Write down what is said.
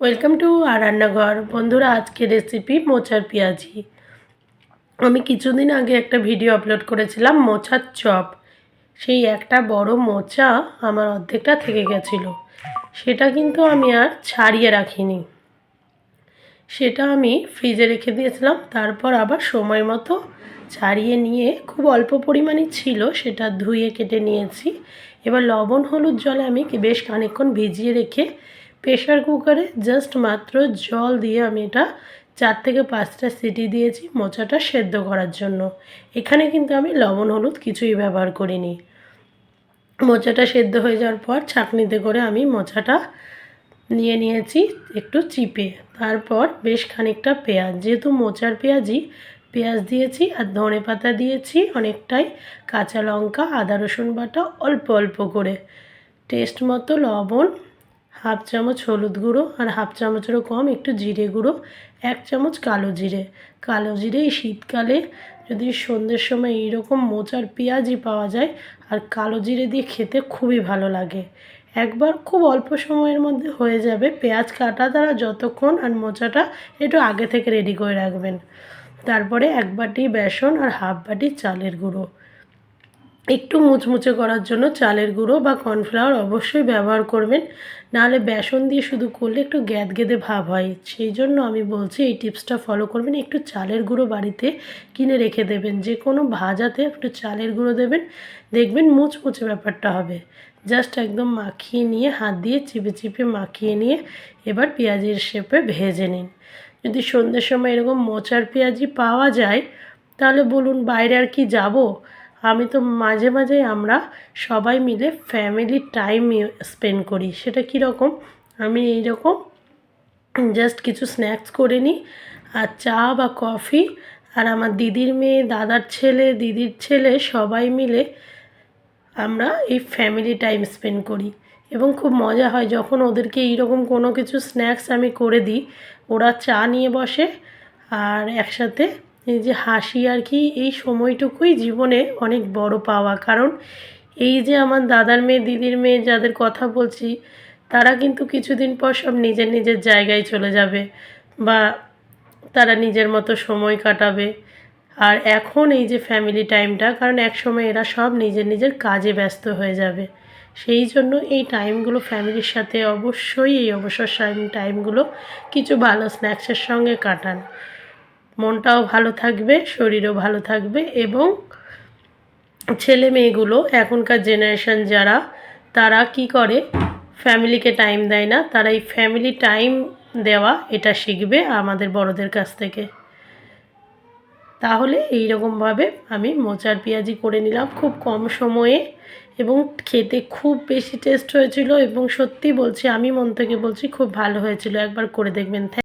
Welcome to আর রান্নাঘর। বন্ধুরা, আজকে রেসিপি মোচার পেঁয়াজি। আমি কিছুদিন আগে একটা ভিডিও আপলোড করেছিলাম, মোচার চপ। সেই একটা বড় মোচা আমার অর্ধেকটা থেকে গেছিল। সেটা কিন্তু আমি আর ছাড়িয়ে রাখিনি। সেটা আমি ফ্রিজে রেখে দিয়েছিলাম, তারপর আবার সময় মতো ছাড়িয়ে নিয়ে খুব অল্প পরিমাণে ছিল, সেটা ধুয়ে কেটে নিয়েছি। এবার লবণ হলুদ জলে আমি বেশ খানিকক্ষণ ভিজিয়ে রেখে প্রেশার কুকারে জাস্ট মাত্র জল দিয়ে আমি এটা চার থেকে পাঁচটা সিটি দিয়েছি মোচাটা সেদ্ধ করার জন্য। এখানে কিন্তু আমি লবণ, হলুদ কিছুই ব্যবহার করিনি। মোচাটা সেদ্ধ হয়ে যাওয়ার পর ছাঁকনিতে করে আমি মোচাটা নিয়ে নিয়েছি একটু চিপে। তারপর বেশ খানিকটা পেঁয়াজ। যেহেতু মোচার পেঁয়াজই পেঁয়াজ দিয়েছি আর ধনে পাতা দিয়েছি অনেকটাই কাঁচা লঙ্কা, আদা রসুন বাটা অল্প অল্প করে। টেস্ট মতো লবণ হাফ চামচ হলুদ গুঁড়ো আর হাফ চামচেরও কম একটু জিরে গুঁড়ো, এক চামচ কালো জিরে। কালো জিরে এই শীতকালে যদি সন্ধ্যের সময় এইরকম মোচার পেঁয়াজই পাওয়া যায়, আর কালো জিরে দিয়ে খেতে খুবই ভালো লাগে। একবার খুব অল্প সময়ের মধ্যে হয়ে যাবে পেঁয়াজ কাটা তারা যতক্ষণ আর মোচাটা একটু আগে থেকে রেডি করে রাখবেন। তারপরে এক বাটি বেসন আর হাফ বাটি চালের গুঁড়ো। একটু মুচমুচে করার জন্য চালের গুঁড়ো বা কর্নফ্লাওয়ার অবশ্যই ব্যবহার করবেন। নাহলে বেসন দিয়ে শুধু করলে একটু গ্যাদ গেদে ভাব হয়। সেই জন্য আমি বলছি, এই টিপসটা ফলো করবেন। একটু চালের গুঁড়ো বাড়িতে কিনে রেখে দেবেন। যে কোনো ভাজাতে একটু চালের গুঁড়ো দেবেন। দেখবেন মুচমুচে ব্যাপারটা হবে। জাস্ট একদম মাখিয়ে নিয়ে, হাত দিয়ে চিপে চিপে মাখিয়ে নিয়ে এবার পেঁয়াজের শেপে ভেজে নিন। যদি সন্ধ্যের সময় এরকম মোচার পেঁয়াজি পাওয়া যায়, তাহলে বলুন বাইরে আর কি যাব? আমি তো মাঝে মাঝে আমরা সবাই মিলে ফ্যামিলি টাইম স্পেন্ড করি। সেটা কীরকম আমি এই রকম জাস্ট কিছু স্ন্যাক্স করে নিই, আর চা বা কফি আর আমার দিদির মেয়ে, দাদার ছেলে, দিদির ছেলে সবাই মিলে আমরা এই ফ্যামিলি টাইম স্পেন্ড করি। এবং খুব মজা হয় যখন ওদেরকে এইরকম কোনো কিছু স্ন্যাক্স আমি করে দিই, ওরা চা নিয়ে বসে, আর একসাথে এই যে হাসি আর কি, এই সময়টুকুই জীবনে অনেক বড় পাওয়া। কারণ এই যে আমার দাদার মেয়ে, দিদির মেয়ে যাদের কথা বলছি, তারা কিন্তু কিছুদিন পর সব নিজের নিজের জায়গায় চলে যাবে বা তারা নিজের মতো সময় কাটাবে। আর এখন এই যে ফ্যামিলি টাইমটা কারণ এক সময় এরা সব নিজের নিজের কাজে ব্যস্ত হয়ে যাবে। সেই জন্য এই টাইমগুলো ফ্যামিলির সাথে অবশ্যই, এই অবসর টাইমগুলো কিছু ভালো স্ন্যাক্সের সঙ্গে কাটান। মনটাও ভালো থাকবে, শরীরও ভালো থাকবে এবং ছেলে মেয়েগুলো এখনকার জেনারেশন যারা, তারা কি করে? ফ্যামিলিকে টাইম দেয় না, তারা এই ফ্যামিলি টাইম দেওয়া এটা শিখবে আমাদের বড়দের কাছ থেকে। তাহলে এই রকমভাবে আমি মোচার পেঁয়াজি করে নিলাম খুব কম সময়ে এবং খেতে খুব বেশি টেস্ট হয়েছিল এবং সত্যি বলছি, আমি মন থেকে বলছি খুব ভালো হয়েছিল, একবার করে দেখবেন।